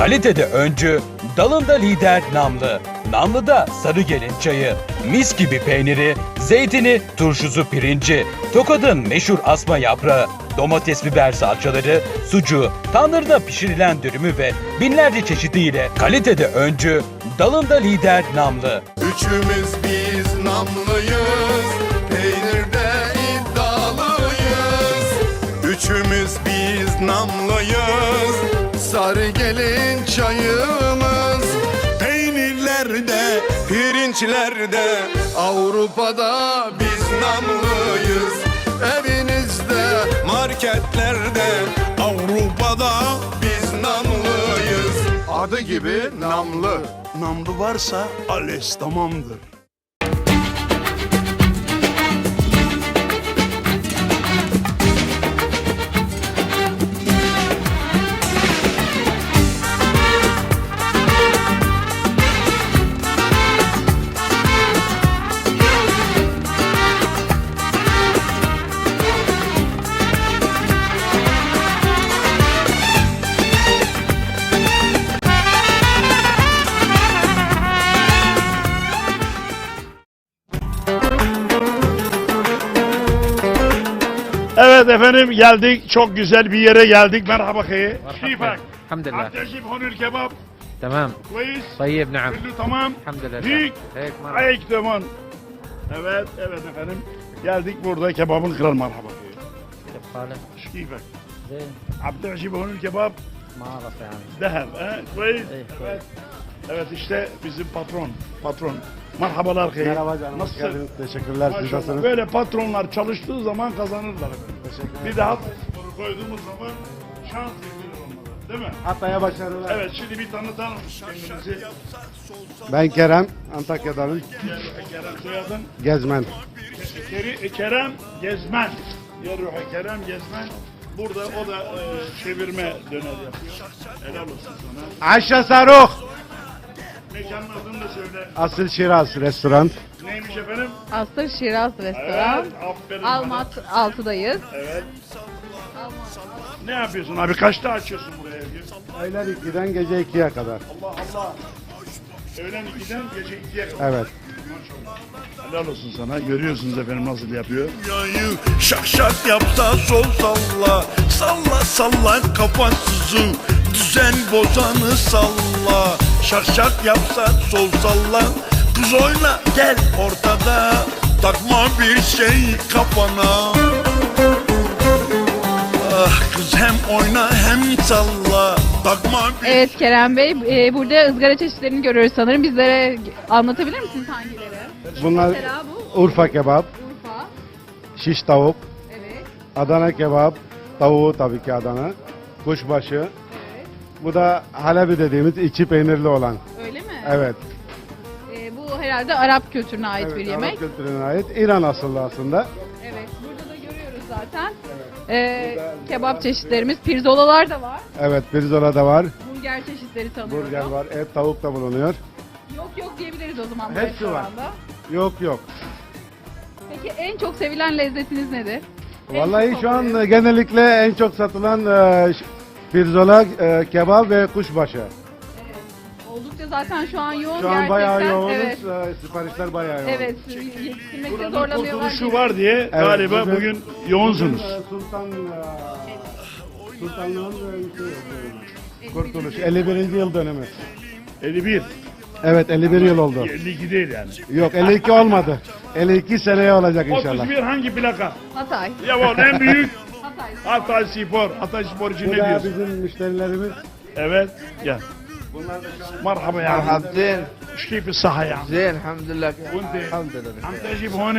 Kalitede öncü, dalında lider Namlı. Namlı'da sarı gelin çayı, mis gibi peyniri, zeytini, turşusu pirinci, Tokat'ın meşhur asma yaprağı, domates biber salçaları, sucuğu, tandırda pişirilen dürümü ve binlerce çeşidiyle kalitede öncü, dalında lider Namlı. Üçümüz biz namlıyız, peynirde iddialıyız. Üçümüz biz namlıyız, sarı gelin çayımız. Peynirlerde, pirinçlerde, Avrupa'da biz namlıyız. Evinizde, marketlerde, Avrupa'da biz namlıyız. Adı gibi namlı. Namlu varsa ales tamamdır. efendim geldik. Çok güzel bir yere geldik. Merhaba kıyı. Şifak. Hamdülillah. Abdeşim honur kebap. Tamam. Koyuz. Tayyip naam. Kullu tamam. Hamdülillah. Dik. Ayık tamam. Evet, evet efendim. Geldik burada kebabın kralı merhaba kıyı. Kebapı. Şifak. Abdeşim honur kebap. Mağarası yani. Deheb. Koyuz. Evet. Evet işte bizim patron. Patron. Merhabalar Kıyı. Merhaba canım. Nasılsın? Teşekkürler. Siz nasılsınız? Böyle patronlar çalıştığı zaman kazanırlar. Efendim. Bir daha sporu koyduğumuz zaman şans getirir onlara. Değil mi? Hatay'a başarılar. Evet şimdi bir tanıtalım kendinizi. Ben Kerem, Antakya'danım. Kerem soyadın. Gezmen. Keri, Kerem Gezmen. Yerruhe Kerem Gezmen. Burada o da e, çevirme döner yapıyor. Helal olsun sana. Ayşe Saruk. Mekanın adını da söyle. Asıl Şiraz restoran. Neymiş efendim? Asır Şiraz Restoran. Evet, aferin bana. Almat 6'dayız. Evet. Ne yapıyorsun abi? Kaçta açıyorsun buraya evi? Öğlen 2'den gece 2'ye kadar. Allah Allah. Öğlen 2'den gece 2'ye kadar. Evet. Helal olsun sana. Görüyorsunuz efendim nasıl yapıyor. Yayı şak şak yapsa sol salla Salla salla kafasızı Düzen bozanı salla Şak şak yapsa sol salla Kız oyna gel ortada Takma bir şey kafana Ah kız hem oyna hem salla Takma bir Evet Kerem Bey, e, burada ızgara çeşitlerini görüyoruz sanırım. Bizlere anlatabilir misiniz hangileri? Bunlar Mesela bu Urfa kebap, Urfa. şiş tavuk, Evet. Adana kebap, tavuğu tabii ki Adana, kuşbaşı. Evet. Bu da Halebi dediğimiz içi peynirli olan. Öyle mi? Evet. E, bu herhalde Arap kültürüne ait evet bir yemek. Arap kültürüne ait. İran asıllı aslında. Evet. Burada da görüyoruz zaten. E, kebap çeşitlerimiz, pirzolalar da var. Evet, pirzola da var. Burger çeşitleri tanıyorum. Burger var, et, tavuk da bulunuyor. Yok yok diyebiliriz o zaman Hepsi var. Yok yok. Peki en çok sevilen lezzetiniz nedir? En Vallahi şu an genellikle en çok satılan e, pirzola, e, kebap ve kuşbaşı. Oldukça zaten şu an yoğun Şu an gerçekten. bayağı yoğunuz. Evet. e, siparişler bayağı yoğun. Evet, yetiştirmekte zorlanıyorlar. kurtuluşu var diye Evet, galiba bugün- bugün yoğunsunuz. Bugün, e, Sultan e, Sultanlığın e, şey, kurtuluş 51. yıl dönümü. 51. Evet 51 yıl oldu. 52 değil yani. Yok 52 olmadı. 52 seneye olacak inşallah. 31 hangi plaka? Hatay. Ya bu en büyük Hatay. Hatay Spor. Hatay Spor için Bu ne da diyorsun? bizim müşterilerimiz. Evet. Gel. مرحبا يا عم زين ايش كيف الصحة يا عم؟ زين الحمد لله وانت الحمد لله عم تجيب هون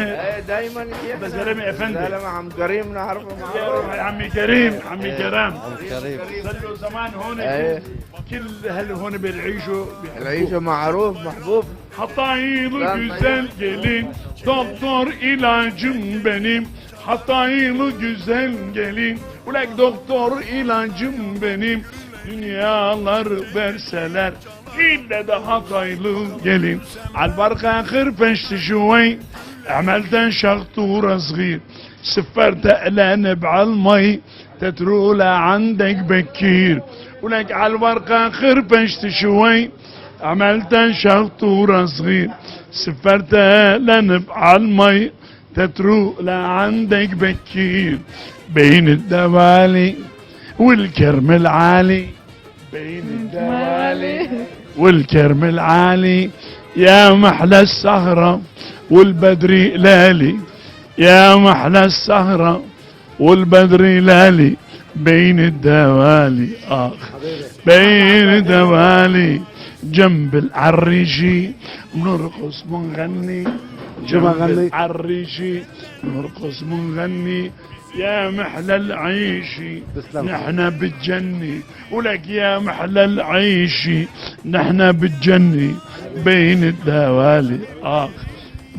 دائما ده زلمه افندي زلمه عم كريم نعرفه يا روح يا عمي كريم عمي كرام كريم صار زمان هون ايه كل هل هون بيعيشوا بيحبوك. العيشه معروف محبوب Hataylı Lan güzel gelin Doktor ilacım benim Hataylı güzel gelin Ulak doktor ilacım benim Dünyalar verseler İlle de Hataylı gelin Albarka خرفشت شوي عملت شخطورة صغير سفرت قلان بعالمي تترولة عندك بكير ولك على الورقة خربشت شوي عملت شخطورة صغير سفرتها لنبع على المي تتروق لعندك بكير بين الدوالي والكرم العالي. بين الدوالي والكرم العالي. يا محلى السهرة والبدر لالي. يا محلى السهرة والبدر لالي. بين الدوالي آخ بين الدوالي جنب العريشي بنرقص بنغني جنب. العريشي بنرقص بنغني يا محلى العيشي تسلم. نحن بالجنة. ولك يا محلى العيشي نحن بالجنة. بين الدوالي آخ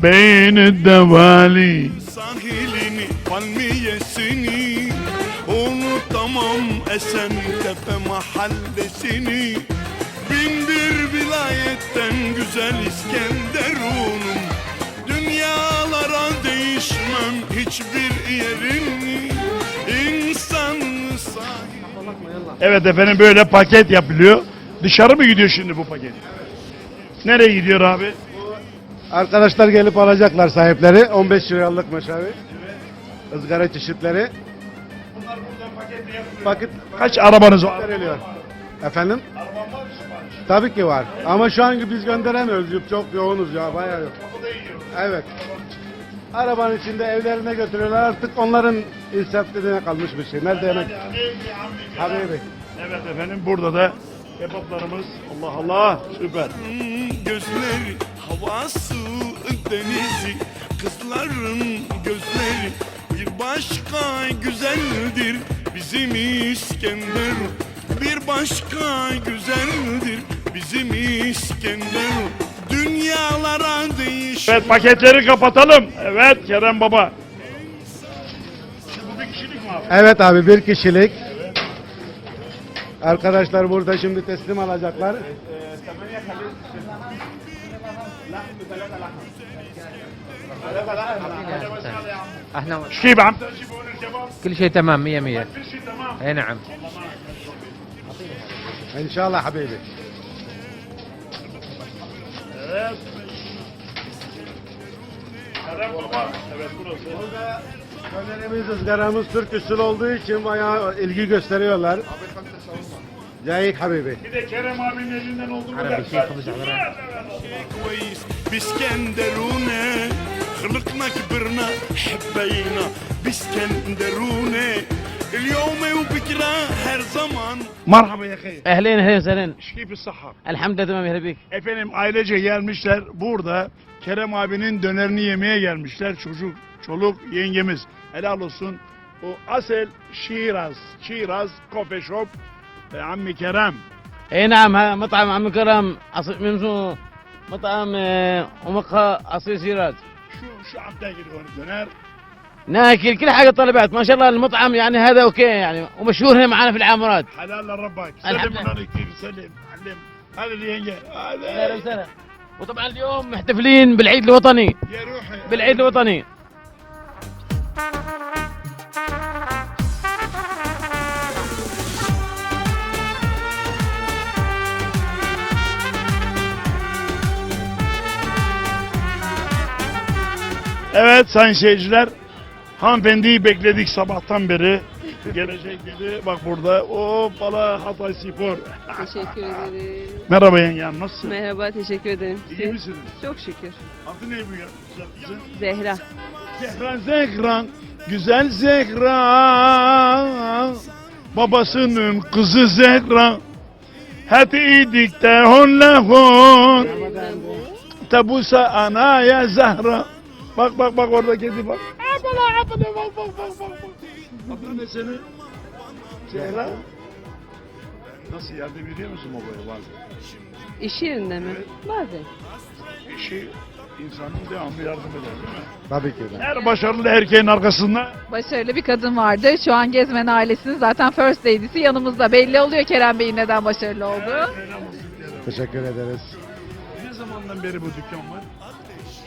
بين الدوالي. Sahilini, palmiyesini Unutamam Esentepe mahallesini Bin bir vilayetten güzel İskenderun'um Dünyalara değişmem hiçbir yerini İnsan Evet efendim böyle paket yapılıyor. Dışarı mı gidiyor şimdi bu paket? Nereye gidiyor abi? Arkadaşlar gelip alacaklar sahipleri. 15 liralık meşavi. ızgara çeşitleri. Paket Kaç arabanız var? veriliyor. Efendim? Tabii ki var. Ama şu an biz gönderemiyoruz. Çok yoğunuz ya bayağı yok. Evet. Arabanın içinde evlerine götürüyorlar. Artık onların insafliliğine kalmış bir şey. Nerede yemek? Habibi. Evet efendim burada da kebaplarımız. Allah Allah süper. gözleri havası denizi kızların gözleri bir başka güzeldir bizim İskender bir başka güzeldir bizim İskender dünyalara değiş Evet paketleri kapatalım. Evet Kerem Baba. Şimdi bu bir kişilik mi abi? Evet abi bir kişilik. Arkadaşlar burada şimdi teslim alacaklar. احنا كيف عم تجيبون الكباب؟ كل شيء تمام 100 100 كل شيء تمام اي نعم İnşallah habibi. Evet. Kerem Baba. Evet burası. Dönerimiz, ızgaramız Türk usulü olduğu için bayağı ilgi gösteriyorlar. Cahit Habibi. Bir de Kerem abinin elinden olduğunu Arabi da- şey خبز على حبينا باسكندرونا اليوم وبكره هر زمان Merhaba ya hayır. اهلين اهلين وسهلين Keyif sıhhat. الحمد لله تمام يا بيك Efendim ailece gelmişler. Burada Kerem abinin dönerini yemeye gelmişler. Çocuk, çoluk, yengemiz. Helal olsun. O Asel Şiraz. Şiraz Coffee Shop. E, Ammi Kerem. اي نعم ها مطعم عم كرم أص- من شو مطعم آه، ومقهى اصيل سيرات Şu, şu amca gidiyor döner. ناكل كل حاجة طلبات ما شاء الله المطعم يعني هذا أوكي يعني ومشهور هنا معنا في العامرات Helal ربك. الحمد Selim لله. bunları كيف سلم. علم. هذا اللي ينجح. أهلا هذا وسهلا وطبعا اليوم محتفلين بالعيد الوطني يا روحي. بالعيد الوطني Evet sayın seyirciler. Hanımefendiyi bekledik sabahtan beri. Gelecek dedi. Bak burada. O bala Hatay Spor. Teşekkür ederim. Merhaba yengem nasılsın? Merhaba, teşekkür ederim. İyi misiniz? Çok şükür. Adı ne bu ya? Güzel kızın. Zehra. Zehra Zehra. Güzel Zehra. Babasının kızı Zehra. Hadi idik de honla hon. Tabusa ana ya Zahra. Bak bak bak orada kedi bak. Abla abla bak bak bak bak. Adın ne senin? Zehra. Nasıl yardım ediyor musun babaya bazen? İş yerinde mi? Bazen. İşi insanın devamlı yardım eder değil mi? Tabii ki de. Her başarılı erkeğin arkasında Başarılı bir kadın vardı. Şu an Gezmen ailesinin zaten first lady'si yanımızda. Belli oluyor Kerem Bey'in neden başarılı olduğu. Teşekkür ederiz. Ne zamandan beri bu dükkan var?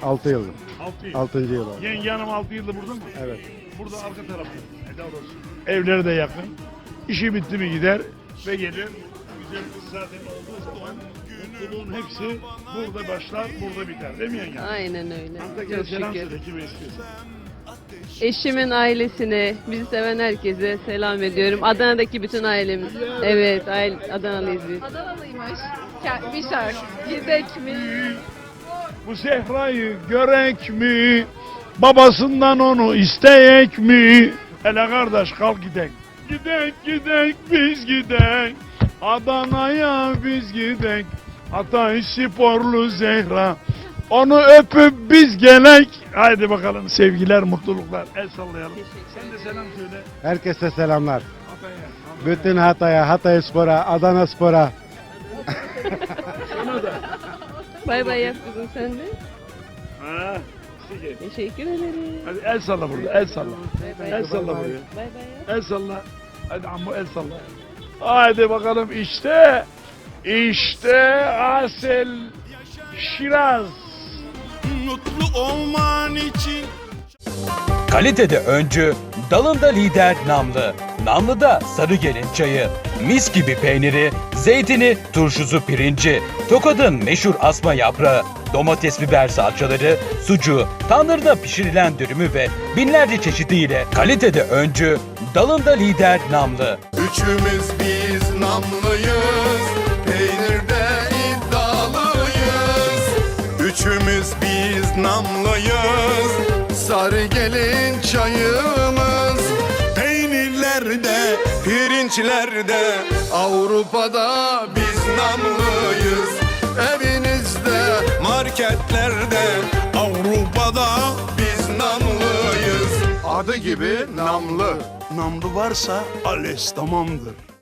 6 yıl. 6 yıl. 6. yıl oldu. Yenge hanım 6 yıldır burada mı? Evet. Burada arka tarafta. Helal olsun. Evleri de yakın. İşi bitti mi gider ve gelir güzel kız zaten olduğu zaman mutluluğun hepsi burada başlar, burada biter değil mi yenge? Aynen öyle. Hatta Çok selam şükür. söyle kime istiyorsan. Eşimin ailesine, bizi seven herkese selam ediyorum. Adana'daki bütün ailemiz. Evet, aile, Adanalıyız biz. Adanalıymış. Ke- Bir şarkı. Gidek mi? Bu Zehra'yı görek mi? Babasından onu isteyek mi? Hele kardeş kalk gidek. Gidek gidek biz gidek. Adana'ya biz gidek. Hatay sporlu Zehra. Onu öpüp biz gelek. Haydi bakalım sevgiler, mutluluklar. El sallayalım. Sen de selam söyle. Herkese selamlar. Bütün Hatay'a, Hatay Spor'a, Adana Spor'a. Bay bay yap kızım sen de. Ha. Teşekkür ederim. Hadi el salla burada, el salla. Bay bay. El salla buraya. Bay bay. El salla. Hadi ammo el salla. Haydi bakalım işte. İşte Asel Şiraz. Mutlu olman için Kalitede öncü, dalında lider Namlı. Namlı'da sarı gelin çayı, mis gibi peyniri, zeytini, turşusu pirinci, Tokat'ın meşhur asma yaprağı, domates biber salçaları, sucuğu, tandırda pişirilen dürümü ve binlerce çeşidiyle kalitede öncü, dalında lider Namlı. Üçümüz biz namlıyız Peynirde Üçümüz biz namlıyız. Sarı gelin çayımız. Peynirlerde, pirinçlerde. Avrupa'da biz namlıyız. Evinizde, marketlerde. Avrupa'da biz namlıyız. Adı gibi namlı. Namlı varsa ales tamamdır